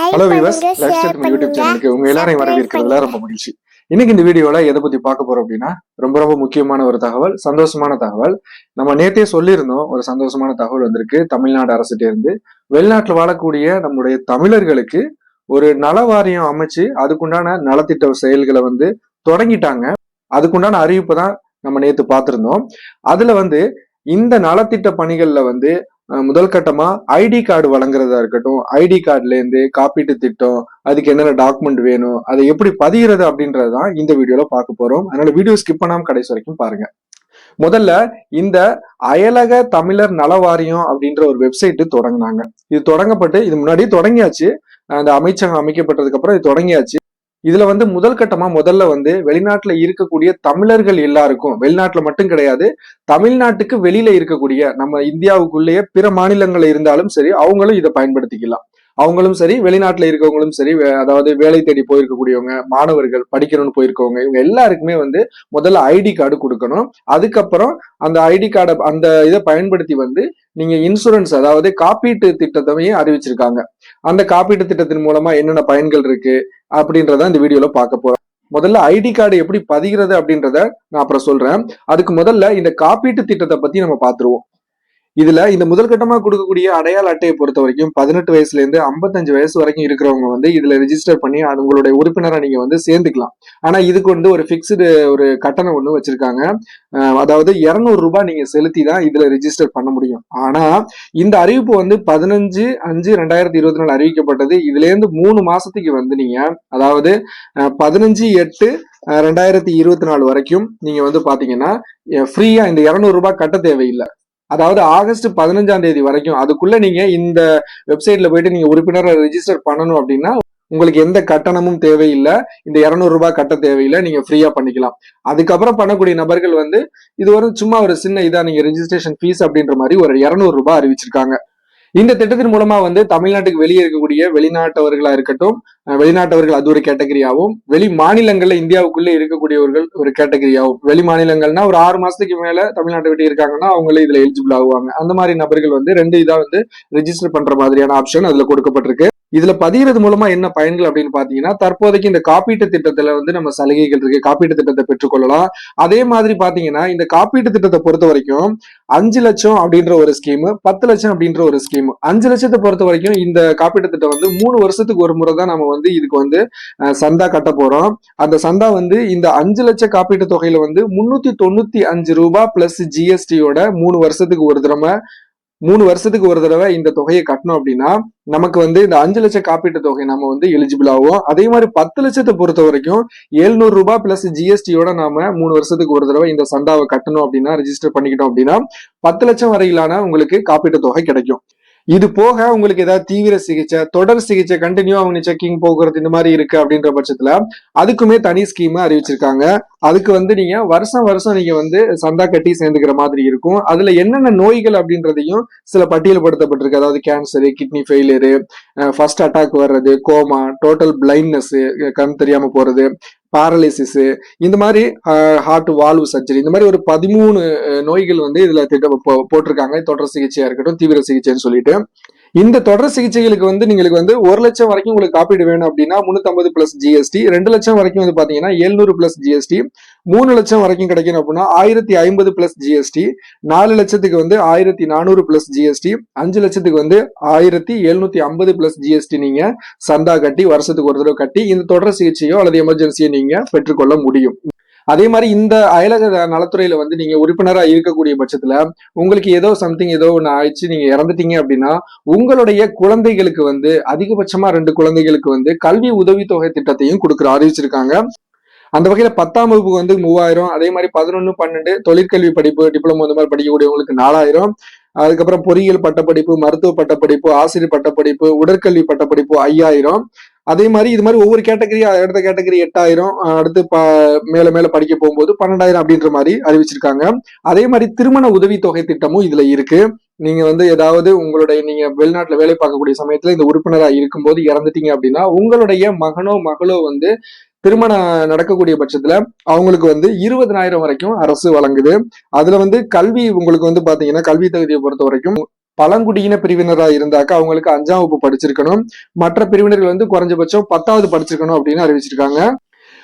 Hello Vivas life style YouTube சேனலுக்கு உங்க எல்லாரையும் வரவேற்கிறதுல ரொம்ப மகிழ்ச்சி. இன்னைக்கு இந்த வீடியோல எதை பத்தி பார்க்க போறோம் அப்படின்னா ரொம்ப ரொம்ப முக்கியமான ஒரு தகவல் சந்தோஷமான தகவல். நம்ம நேத்தே சொல்லியிருந்தோம் ஒரு சந்தோஷமான தகவல் வந்திருக்கு. தமிழ்நாடு அரசுகிட்ட இருந்து வெளிநாட்டுல வாழக்கூடிய நம்முடைய தமிழர்களுக்கு ஒரு நல வாரியம் அமைச்சு அதுக்குண்டான நலத்திட்ட செயல்களை வந்து தொடங்கிட்டாங்க. அதுக்குண்டான அறிவிப்பு தான் நம்ம நேத்து பார்த்திருந்தோம். அதுல வந்து இந்த நலத்திட்ட பணிகள்ல வந்து முதல் கட்டமா ஐடி கார்டு வழங்குறதா இருக்கட்டும் ஐடி கார்டுல இருந்து காப்பீட்டு திட்டம் அதுக்கு என்னென்ன டாக்குமெண்ட் வேணும் அதை எப்படி பதிகிறது அப்படின்றது தான் இந்த வீடியோல பார்க்க போறோம். அதனால வீடியோ ஸ்கிப் பண்ணாம கடைசி வரைக்கும் பாருங்க. முதல்ல இந்த அயலக தமிழர் நல வாரியம் அப்படின்ற ஒரு வெப்சைட் தொடங்கினாங்க. இது தொடங்கப்பட்டு இது முன்னாடி தொடங்கியாச்சு. அந்த அமைச்சகம் அமைக்கப்பட்டதுக்கு அப்புறம் இது தொடங்கியாச்சு. இதுல வந்து முதல் கட்டமா முதல்ல வந்து வெளிநாட்டுல இருக்கக்கூடிய தமிழர்கள் எல்லாருக்கும் வெளிநாட்டுல மட்டும் கிடையாது தமிழ்நாட்டுக்கு வெளியில இருக்கக்கூடிய நம்ம இந்தியாவுக்குள்ளேயே பிற மாநிலங்கள்ல இருந்தாலும் சரி அவங்களும் இதை பயன்படுத்திக்கலாம். அவங்களும் சரி வெளிநாட்டுல இருக்கவங்களும் சரி வே- அதாவது வேலை தேடி போயிருக்கக்கூடியவங்க மாணவர்கள் படிக்கணும்னு போயிருக்கவங்க இவங்க எல்லாருக்குமே வந்து முதல்ல ஐடி கார்டு கொடுக்கணும். அதுக்கப்புறம் அந்த ஐடி கார்டை அந்த இதை பயன்படுத்தி வந்து நீங்க இன்சூரன்ஸ் அதாவது காப்பீட்டு திட்டத்தையும் அறிவிச்சிருக்காங்க. அந்த காப்பீட்டு திட்டத்தின் மூலமா என்னென்ன பயன்கள் இருக்கு அப்படின்றத இந்த வீடியோல பார்க்க போறோம். முதல்ல ஐடி கார்டு எப்படி பதிகிறது அப்படின்றத நான் அப்புறம் சொல்றேன். அதுக்கு முதல்ல இந்த காப்பீட்டு திட்டத்தை பத்தி நம்ம பார்த்துருவோம். இதுல இந்த முதல் கட்டமா கொடுக்கக்கூடிய அடையாள அட்டையை பொறுத்த வரைக்கும் பதினெட்டு வயசுல இருந்து 55 வயசு வரைக்கும் இருக்கிறவங்க வந்து இதுல ரிஜிஸ்டர் பண்ணி அது உங்களுடைய உறுப்பினரா நீங்க வந்து சேர்ந்துக்கலாம். ஆனா இதுக்கு வந்து ஒரு பிக்ஸ்டு ஒரு கட்டணம் ஒண்ணு வச்சிருக்காங்க. அதாவது 200 ரூபாய் நீங்க செலுத்தி தான் இதுல ரிஜிஸ்டர் பண்ண முடியும். ஆனா இந்த அறிவிப்பு வந்து பதினஞ்சு அஞ்சு ரெண்டாயிரத்தி இருபத்தி நாலு அறிவிக்கப்பட்டது. இதுல இருந்து மூணு மாசத்துக்கு வந்து நீங்க அதாவது பதினஞ்சு எட்டு ரெண்டாயிரத்தி இருபத்தி நாலு வரைக்கும் நீங்க வந்து பாத்தீங்கன்னா ஃப்ரீயா இந்த 200 ரூபாய் கட்ட தேவையில்லை. அதாவது ஆகஸ்ட் பதினஞ்சாம் தேதி வரைக்கும் அதுக்குள்ள நீங்க இந்த வெப்சைட்ல போயிட்டு நீங்க உறுப்பினரை ரெஜிஸ்டர் பண்ணணும் அப்படின்னா உங்களுக்கு எந்த கட்டணமும் தேவையில்லை. இந்த 200 ரூபாய் கட்ட தேவையில்லை. நீங்க ஃப்ரீயா பண்ணிக்கலாம். அதுக்கப்புறம் பண்ணக்கூடிய நபர்கள் வந்து இது ஒரு சும்மா ஒரு சின்ன இதா நீங்க ரெஜிஸ்ட்ரேஷன் ஃபீஸ் அப்படின்ற மாதிரி ஒரு 200 ரூபாய் அறிவிச்சிருக்காங்க. இந்த திட்டத்தின் மூலமா வந்து தமிழ்நாட்டுக்கு வெளியே இருக்கக்கூடிய வெளிநாட்டவர்களா இருக்கட்டும் வெளிநாட்டவர்கள் அது ஒரு கேட்டகரியாகவும் வெளி மாநிலங்கள்ல இந்தியாவுக்குள்ளே இருக்கக்கூடியவர்கள் ஒரு கேட்டகரியாகவும். வெளி மாநிலங்கள்னா ஒரு ஆறு மாசத்துக்கு மேல தமிழ்நாட்டை விட்டு இருக்காங்கன்னா அவங்களே இதுல எலிஜிபிள் ஆகுவாங்க. அந்த மாதிரி நபர்கள் வந்து ரெண்டு இதா வந்து ரிஜிஸ்டர் பண்ற மாதிரியான ஆப்ஷன் அதுல கொடுக்கப்பட்டிருக்கு. இதுல பதிகிறது மூலமா என்ன பயன்கள் அப்படின்னு பாத்தீங்கன்னா தற்போதைக்கு இந்த காப்பீட்டு திட்டத்துல வந்து நம்ம சலுகைகள் இருக்கு காப்பீட்டு திட்டத்தை பெற்றுக்கொள்ளலாம். அதே மாதிரி பாத்தீங்கன்னா இந்த காப்பீட்டு திட்டத்தை பொறுத்த வரைக்கும் அஞ்சு லட்சம் அப்படின்ற ஒரு ஸ்கீம் பத்து லட்சம் அப்படின்ற ஒரு ஸ்கீம் அஞ்சு லட்சத்தை பொறுத்த வரைக்கும் இந்த காப்பீட்டு திட்டம் வந்து மூணு வருஷத்துக்கு ஒரு முறை தான் நம்ம வந்து இதுக்கு வந்து சந்தா கட்ட போறோம். அந்த சந்தா வந்து இந்த அஞ்சு லட்ச காப்பீட்டு தொகையில வந்து முன்னூத்தி தொண்ணூத்தி அஞ்சு ரூபாய் பிளஸ் ஜிஎஸ்டியோட மூணு வருஷத்துக்கு ஒரு தடவை மூணு வருஷத்துக்கு ஒரு தடவை இந்த தொகையை கட்டணும் அப்படின்னா நமக்கு வந்து இந்த அஞ்சு லட்சம் காப்பீட்டு தொகை நம்ம வந்து எலிஜிபிள் ஆகும் அதே மாதிரி பத்து லட்சத்தை பொறுத்த வரைக்கும் எழுநூறு ரூபாய் பிளஸ் ஜிஎஸ்டியோட நாம மூணு வருஷத்துக்கு ஒரு தடவை இந்த சந்தாவை கட்டணும் அப்படின்னா ரெஜிஸ்டர் பண்ணிக்கிட்டோம் அப்படின்னா பத்து லட்சம் வரையிலான உங்களுக்கு காப்பீட்டு தொகை கிடைக்கும். இது போக உங்களுக்கு ஏதாவது தீவிர சிகிச்சை தொடர் சிகிச்சை கண்டினியூ அவங்க செக்கிங் போக்குவரத்து இந்த மாதிரி இருக்கு அப்படின்ற பட்சத்துல அதுக்குமே தனி ஸ்கீம் அறிவிச்சிருக்காங்க. அதுக்கு வந்து நீங்க வருஷம் வருஷம் நீங்க வந்து சந்தா கட்டி சேர்ந்துக்கிற மாதிரி இருக்கும். அதுல என்னென்ன நோய்கள் அப்படின்றதையும் சில பட்டியல்படுத்தப்பட்டிருக்கு. அதாவது cancer kidney failure first attack வர்றது கோமா டோட்டல் பிளைண்ட்னஸ் கண் தெரியாம போறது பாரலிசிஸு இந்த மாதிரி ஹார்ட் வால்வு சர்ஜரி இந்த மாதிரி ஒரு பதிமூணு நோய்கள் வந்து இதுல திட்ட போட்டிருக்காங்க. தொடர் சிகிச்சையா இருக்கட்டும் தீவிர சிகிச்சைன்னு சொல்லிட்டு. இந்த தொடர் சிகிச்சைகளுக்கு வந்து நீங்களுக்கு வந்து ஒரு லட்சம் வரைக்கும் உங்களுக்கு காப்பீடு வேணும் அப்படின்னா முன்னூத்தம்பது பிளஸ் ஜிஎஸ்டி ரெண்டு லட்சம் வரைக்கும் வந்து பாத்தீங்கன்னா எழுநூறு பிளஸ் ஜிஎஸ்டி மூணு லட்சம் வரைக்கும் கிடைக்கணும் அப்படின்னா ஆயிரத்தி ஐம்பது பிளஸ் ஜிஎஸ்டி நாலு லட்சத்துக்கு வந்து ஆயிரத்தி நானூறு பிளஸ் ஜிஎஸ்டி அஞ்சு லட்சத்துக்கு வந்து ஆயிரத்தி எழுநூத்தி ஐம்பது பிளஸ் ஜிஎஸ்டி நீங்க சந்தா கட்டி வருஷத்துக்கு ஒரு தடவை கட்டி இந்த தொடர் சிகிச்சையோ அல்லது எமர்ஜென்சியோ நீங்க பெற்றுக்கொள்ள முடியும். அதே மாதிரி இந்த அயலக நலத்துறையில வந்து நீங்க உறுப்பினரா இருக்கக்கூடிய பட்சத்துல உங்களுக்கு ஏதோ சம்திங் ஏதோ ஒண்ணு ஆயிடுச்சு நீங்க இறந்துட்டீங்க அப்படின்னா உங்களுடைய குழந்தைகளுக்கு வந்து அதிகபட்சமா ரெண்டு குழந்தைகளுக்கு வந்து கல்வி உதவித்தொகை திட்டத்தையும் கொடுக்குற அறிவிச்சிருக்காங்க. அந்த வகையில பத்தாம் வகுப்பு வந்து மூவாயிரம் அதே மாதிரி பதினொன்னு பன்னெண்டு தொழிற்கல்வி படிப்பு டிப்ளமோ இந்த மாதிரி படிக்கக்கூடியவங்களுக்கு நாலாயிரம். அதுக்கப்புறம் பொறியியல் பட்டப்படிப்பு மருத்துவ பட்டப்படிப்பு ஆசிரியர் பட்டப்படிப்பு உடற்கல்வி பட்டப்படிப்பு ஐயாயிரம். அதே மாதிரி இது மாதிரி ஒவ்வொரு கேட்டகரி அடுத்த கேட்டகரி எட்டாயிரம் அடுத்து ப மேல மேல படிக்க போகும்போது பன்னெண்டாயிரம் அப்படின்ற மாதிரி அறிவிச்சிருக்காங்க. அதே மாதிரி திருமண உதவித்தொகை திட்டமும் இதுல இருக்கு. நீங்க வந்து ஏதாவது உங்களுடைய நீங்க வெளிநாட்டுல வேலை பார்க்கக்கூடிய சமயத்துல இந்த உறுப்பினரா இருக்கும்போது இறந்துட்டீங்க அப்படின்னா உங்களுடைய மகனோ மகளோ வந்து திருமணம் நடக்கக்கூடிய பட்சத்துல அவங்களுக்கு வந்து இருபதனாயிரம் வரைக்கும் அரசு வழங்குது. அதுல வந்து கல்வி உங்களுக்கு வந்து பாத்தீங்கன்னா கல்வி தகுதியை பொறுத்த வரைக்கும் பழங்குடியின பிரிவினரா இருந்தாக்க அவங்களுக்கு அஞ்சாம் வகுப்பு படிச்சிருக்கணும். மற்ற பிரிவினர்கள் வந்து குறைஞ்சபட்சம் பத்தாவது படிச்சிருக்கணும் அப்படின்னு அறிவிச்சிருக்காங்க.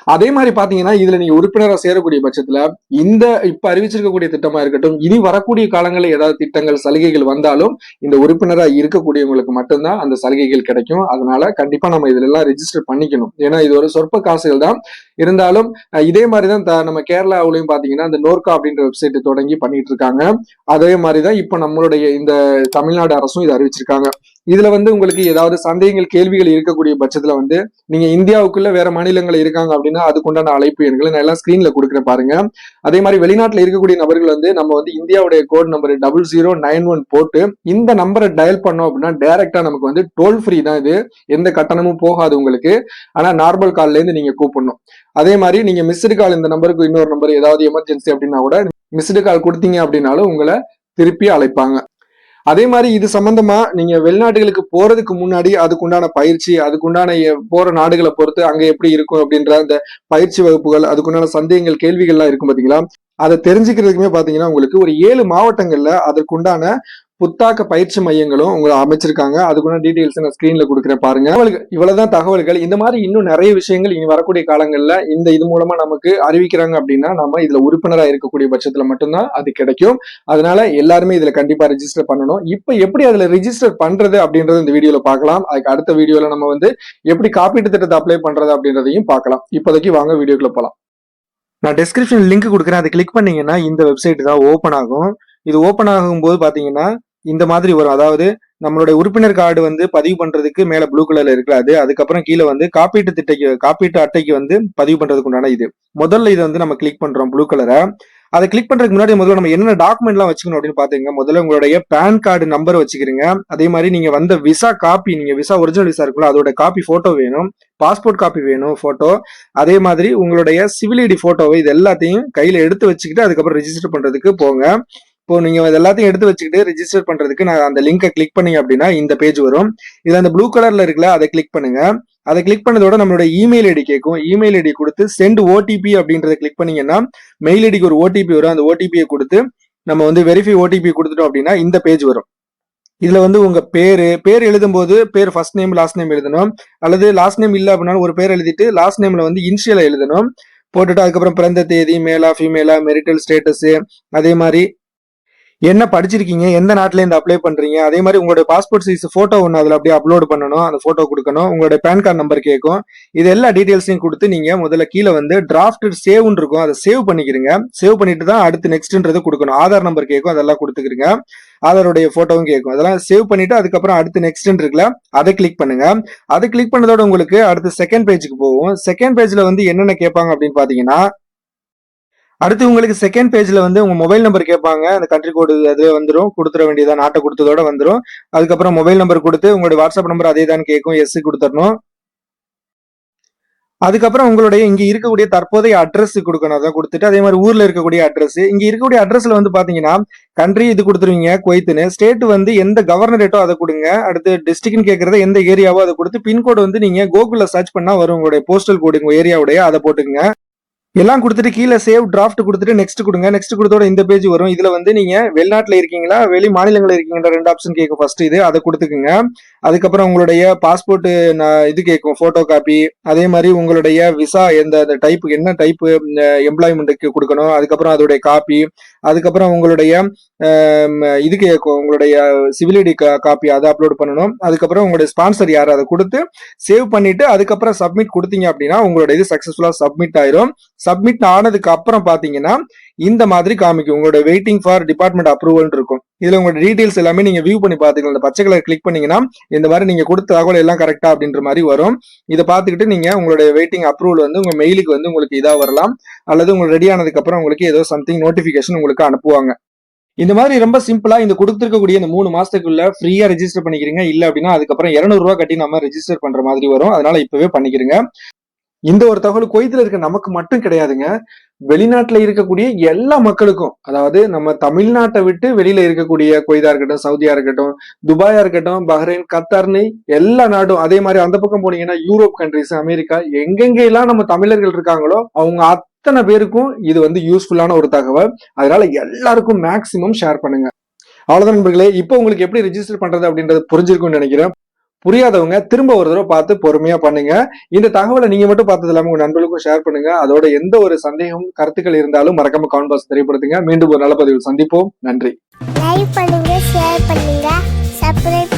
அதே மாதிரி பாத்தீங்கன்னா இதுல நீங்க உறுப்பினரா சேரக்கூடிய பட்சத்துல இந்த இப்ப அறிவிச்சிருக்கக்கூடிய திட்டமா இருக்கட்டும் இனி வரக்கூடிய காலங்களில் ஏதாவது திட்டங்கள் சலுகைகள் வந்தாலும் இந்த உறுப்பினரா இருக்கக்கூடியவங்களுக்கு மட்டும்தான் அந்த சலுகைகள் கிடைக்கும். அதனால கண்டிப்பா நம்ம இதுல எல்லாம் ரெஜிஸ்டர் பண்ணிக்கணும். ஏன்னா இது ஒரு சொற்ப காசுகள் தான். இருந்தாலும் இதே மாதிரிதான் த- நம்ம கேரளாவிலையும் பாத்தீங்கன்னா இந்த நோர்கா அப்படின்ற வெப்சைட் தொடங்கி பண்ணிட்டு இருக்காங்க. அதே மாதிரிதான் இப்ப நம்மளுடைய இந்த தமிழ்நாடு அரசும் இதை அறிவிச்சிருக்காங்க. இதுல வந்து உங்களுக்கு ஏதாவது சந்தேகங்கள் கேள்விகள் இருக்கக்கூடிய பட்சத்துல வந்து நீங்க இந்தியாவுக்குள்ள வேற மாநிலங்கள் இருக்காங்க அப்படின்னா அதுக்குண்டான அழைப்பு எண்களை நான் எல்லாம் ஸ்கிரீன்ல கொடுக்குறேன் பாருங்க. அதே மாதிரி வெளிநாட்டுல இருக்கக்கூடிய நபர்கள் வந்து நம்ம வந்து இந்தியாவுடைய code number double zero nine one போட்டு இந்த நம்பரை டயல் பண்ணோம் அப்படின்னா டைரக்டா நமக்கு வந்து டோல் ஃப்ரீ தான் இது. எந்த கட்டணமும் போகாது உங்களுக்கு. ஆனா நார்மல் கால்ல இருந்து நீங்க கூப்பிடணும். அதே மாதிரி நீங்க மிஸ்டு கால் இந்த நம்பருக்கு இன்னொரு நம்பர் ஏதாவது எமர்ஜென்சி அப்படின்னா கூட மிஸ்டு கால் கொடுத்தீங்க அப்படின்னாலும் உங்களை திருப்பி அழைப்பாங்க. அதே மாதிரி இது சம்பந்தமா நீங்க வெளிநாடுகளுக்கு போறதுக்கு முன்னாடி அதுக்குண்டான பயிற்சி அதுக்குண்டான போற நாடுகளை பொறுத்து அங்க எப்படி இருக்கும் அப்படின்ற அந்த பயிற்சி வகுப்புகள் அதுக்குண்டான சந்தேகங்கள் கேள்விகள்லாம் இருக்கும் பாத்தீங்களா? அதை தெரிஞ்சுக்கிறதுக்குமே பாத்தீங்கன்னா உங்களுக்கு ஒரு ஏழு மாவட்டங்கள்ல அதற்குண்டான புத்தாக்க பயிற்சி மையங்களும் உங்களை அமைச்சிருக்காங்க. அதுக்குள்ள டீடைல்ஸ் நான் ஸ்கிரீன்ல கொடுக்குறேன் பாருங்க. உங்களுக்கு இவ்வளவுதான் தகவல்கள். இந்த மாதிரி இன்னும் நிறைய விஷயங்கள் இனி வரக்கூடிய காலங்கள்ல இந்த இது மூலமா நமக்கு அறிவிக்கிறாங்க அப்படின்னா நம்ம இதுல உறுப்பினராக இருக்கக்கூடிய பட்சத்துல மட்டும்தான் அது கிடைக்கும். அதனால எல்லாருமே இதுல கண்டிப்பா ரிஜிஸ்டர் பண்ணணும். இப்ப எப்படி அதுல ரிஜிஸ்டர் பண்றது அப்படின்றது இந்த வீடியோல பார்க்கலாம். அதுக்கு அடுத்த வீடியோல நம்ம வந்து எப்படி காப்பீட்டு திட்டத்தை அப்ளை பண்றது அப்படின்றதையும் பார்க்கலாம். இப்போதைக்கு வாங்க வீடியோக்குள்ள போலாம். நான் டிஸ்கிரிப்ஷன் லிங்க் கொடுக்குறேன். அதை கிளிக் பண்ணீங்கன்னா இந்த வெப்சைட் தான் ஓப்பன் ஆகும். இது ஓப்பன் ஆகும்போது பார்த்தீங்கன்னா இந்த மாதிரி வரும். அதாவது நம்மளுடைய உறுப்பினர் கார்டு வந்து பதிவு பண்றதுக்கு மேல ப்ளூ கலர்ல இருக்காது. அதுக்கப்புறம் கீழே வந்து காப்பீட்டு திட்டைக்கு காப்பீட்டு அட்டைக்கு வந்து பதிவு பண்றதுக்கு உண்டான இது. முதல்ல இதை வந்து நம்ம கிளிக் பண்றோம் ப்ளூ கலரை அதை கிளிக் பண்றதுக்கு முன்னாடி முதல்ல நம்ம என்னென்ன டாக்குமெண்ட்லாம் வச்சுக்கணும் அப்படின்னு பாத்தீங்க முதல்ல உங்களுடைய பேன் கார்டு நம்பர் வச்சுக்கிறீங்க அதே மாதிரி நீங்க வந்த விசா காப்பி நீங்க விசா ஒரிஜினல் விசா இருக்குல்ல அதோட காப்பி போட்டோ வேணும். பாஸ்போர்ட் காப்பி வேணும் போட்டோ அதே மாதிரி உங்களுடைய சிவில் ஐடி போட்டோவை இது எல்லாத்தையும் கையில எடுத்து வச்சுக்கிட்டு அதுக்கப்புறம் ரிஜிஸ்டர் பண்றதுக்கு போங்க. இப்போ நீங்க எல்லாத்தையும் எடுத்து வச்சுக்கிட்டு ரிஜிஸ்டர் பண்றதுக்கு நான் அந்த லிங்கை கிளிக் பண்ணீங்க அப்படின்னா இந்த பேஜ் வரும். இதுல அந்த ப்ளூ கலர்ல இருக்குல்ல அதை கிளிக் பண்ணுங்க. அதை கிளிக் பண்ணதோட நம்மளோட இமெயில் ஐடி கேட்கும். இமெயில் ஐடி கொடுத்து சென்ட் ஓடிபி அப்படின்றத கிளிக் பண்ணீங்கன்னா மெயில் ஐடிக்கு ஒரு ஓடிபி வரும். அந்த ஓடிபியை கொடுத்து நம்ம வந்து வெரிஃபை ஓடிபி கொடுத்துட்டோம் அப்படின்னா இந்த பேஜ் வரும். இதுல வந்து உங்க பேரு பேர் எழுதும்போது பேர் ஃபர்ஸ்ட் நேம் லாஸ்ட் நேம் எழுதணும். அல்லது லாஸ்ட் நேம் இல்ல அப்படின்னா ஒரு பேர் எழுதிட்டு லாஸ்ட் நேம்ல வந்து இனிஷியலை எழுதணும். போட்டுட்டு அதுக்கப்புறம் பிறந்த தேதி மேலா ஃபீமேலா மெரிட்டல் ஸ்டேட்டஸ் அதே மாதிரி என்ன படிச்சிருக்கீங்க? எந்த நாட்டில இருந்து அப்ளை பண்றீங்க? அதே மாதிரி உங்களுடைய பாஸ்போர்ட் சைஸ் போட்டோ ஒன்று அதில் அப்படியே அப்லோட் பண்ணணும். அந்த போட்டோ கொடுக்கணும். உங்களுடைய பேன் கார்டு நம்பர் கேட்கும். இது எல்லா டீடைல்ஸையும் கொடுத்து நீங்க முதல்ல கீழே வந்து டிராஃப்ட் சேவ்னு இருக்கும். அதை சேவ் பண்ணிக்கிறீங்க சேவ் பண்ணிட்டு தான் அடுத்து நெக்ஸ்ட்ன்றது கொடுக்கணும். ஆதார் நம்பர் கேட்கும். அதெல்லாம் கொடுத்துக்கிறீங்க ஆதாரோடைய போட்டோவும் கேட்கும். அதெல்லாம் சேவ் பண்ணிட்டு அதுக்கப்புறம் அடுத்து நெக்ஸ்ட் இருக்குல்ல அதை கிளிக் பண்ணுங்க. அதை கிளிக் பண்ணதோட உங்களுக்கு அடுத்து செகண்ட் பேஜுக்கு போகும். செகண்ட் பேஜ்ல வந்து என்னென்ன கேட்பாங்க அப்படின்னு பாத்தீங்கன்னா அடுத்து உங்களுக்கு செகண்ட் பேஜ்ல வந்து உங்க மொபைல் நம்பர் கேட்பாங்க. அந்த கண்ட்ரி கோடு அது வந்துடும் கொடுத்துட வேண்டியதா நாட்டை கொடுத்ததோட வந்துடும் அதுக்கப்புறம் மொபைல் நம்பர் கொடுத்து உங்களுடைய வாட்ஸ்அப் நம்பர் அதே தான் கேட்கும். எஸ் கொடுத்துடணும். அதுக்கப்புறம் உங்களுடைய இங்க இருக்கக்கூடிய தற்போதைய அட்ரஸ் கொடுக்கணும். அதான் கொடுத்துட்டு அதே மாதிரி ஊர்ல இருக்கக்கூடிய அட்ரஸ் இங்க இருக்கக்கூடிய அட்ரஸ்ல வந்து பாத்தீங்கன்னா கண்ட்ரி இது கொடுத்துருவீங்க குவைத்துன்னு. ஸ்டேட் வந்து எந்த கவர்னரேட்டோ அதை கொடுங்க. அடுத்து டிஸ்ட்ரிக்ட்னு கேட்கறத எந்த ஏரியாவோ அதை கொடுத்து பின்கோடு வந்து நீங்க கூகுள்ல சர்ச் பண்ணா வரும் உங்களுடைய போஸ்டல் கோடு உங்க ஏரியாவுடைய அதை போட்டுக்கங்க. எல்லாம் கொடுத்துட்டு கீழே சேவ் டிராஃப்ட் கொடுத்துட்டு நெக்ஸ்ட் கொடுங்க. நெக்ஸ்ட் கொடுத்தோட இந்த பேஜ் வரும். இதுல வந்து நீங்க வெளிநாட்டுல இருக்கீங்களா? வெளி மாநிலங்களில் இருக்கீங்களா ரெண்டு ஆப்ஷன் கேட்கும் ஃபர்ஸ்ட் இது அதை கொடுத்துக்குங்க. அதுக்கப்புறம் உங்களுடைய பாஸ்போர்ட் இது கேட்கும் போட்டோ காப்பி அதே மாதிரி உங்களுடைய விசா எந்த டைப்புக்கு என்ன டைப் எம்ப்ளாய்மெண்ட்டுக்கு கொடுக்கணும். அதுக்கப்புறம் அதோடைய காப்பி அதுக்கப்புறம் உங்களுடைய இதுக்கு உங்களுடைய சிவிலிடி காப்பி அதை அப்லோட் பண்ணணும். அதுக்கப்புறம் உங்களுடைய ஸ்பான்சர் யார் அதை கொடுத்து சேவ் பண்ணிட்டு அதுக்கப்புறம் சப்மிட் கொடுத்தீங்க அப்படின்னா உங்களோட இது சக்ஸஸ்ஃபுல்லாக சப்மிட் ஆயிரும். சப்மிட் ஆனதுக்கு அப்புறம் பார்த்தீங்கன்னா இந்த மாதிரி காமிக்கும். உங்களோட வெயிட்டிங் ஃபார் டிபார்ட்மெண்ட் அப்ரூவல் இருக்கும். இதுல உங்களோட டீடைல்ஸ் எல்லாமே நீங்க வியூ பண்ணி பாத்துக்கலாம் இந்த பச்சை கலர் கிளிக் பண்ணீங்கன்னா இந்த மாதிரி நீங்க கொடுத்த தகவல் எல்லாம் கரெக்டா அப்படின்ற மாதிரி வரும். இதை பார்த்துக்கிட்டு நீங்க உங்களுடைய வெயிட்டிங் அப்ரூவல் வந்து உங்க மெயிலுக்கு வந்து உங்களுக்கு இதா வரலாம். அல்லது உங்களுக்கு ரெடி ஆனதுக்கு அப்புறம் உங்களுக்கு ஏதோ சம்திங் நோட்டிபிகேஷன் உங்களுக்கு அனுப்புவாங்க. இந்த மாதிரி ரொம்ப சிம்பிளா இந்த கொடுத்துருக்கக்கூடிய இந்த மூணு மாசத்துக்குள்ள ஃப்ரீயா ரெஜிஸ்டர் பண்ணிக்கிறீங்க. இல்ல அப்படின்னா அதுக்கப்புறம் 200 கட்டி நம்ம ரெஜிஸ்டர் பண்ற மாதிரி வரும். அதனால இப்பவே பண்ணிக்கிறீங்க. இந்த ஒரு தகவல் குவைத்துல இருக்க நமக்கு மட்டும் கிடையாதுங்க. வெளிநாட்டில் இருக்கக்கூடிய எல்லா மக்களுக்கும் அதாவது நம்ம தமிழ்நாட்டை விட்டு வெளியில இருக்கக்கூடிய கொய்தா இருக்கட்டும் சவுதியா இருக்கட்டும் துபாயா இருக்கட்டும் பஹ்ரைன் கத்தார்னு எல்லா நாடும் அதே மாதிரி அந்த பக்கம் போனீங்கன்னா யூரோப் கண்ட்ரிஸ் அமெரிக்கா எங்கெங்கெல்லாம் நம்ம தமிழர்கள் இருக்காங்களோ அவங்க அத்தனை பேருக்கும் இது வந்து யூஸ்ஃபுல்லான ஒரு தகவல். அதனால எல்லாருக்கும் மேக்சிமம் ஷேர் பண்ணுங்க. அவ்வளவுதான் நண்பர்களே. இப்போ உங்களுக்கு எப்படி ரிஜிஸ்டர் பண்றது அப்படின்றது புரிஞ்சிருக்கும்னு நினைக்கிறேன். புரியாதவங்க திரும்ப ஒரு தடவை பார்த்து பொறுமையா பண்ணுங்க. இந்த தகவலை நீங்க மட்டும் பார்த்தது இல்லாம உங்க நண்பர்களுக்கும் ஷேர் பண்ணுங்க. அதோட எந்த ஒரு சந்தேகம் கருத்துக்கள் இருந்தாலும் மறக்காம கமெண்ட் பாக்ஸ் தெரியப்படுத்துங்க. மீண்டும் ஒரு நல்ல பதிவில் சந்திப்போம். நன்றி. லைக் பண்ணுங்க ஷேர் பண்ணுங்க சப்ஸ்கிரைப்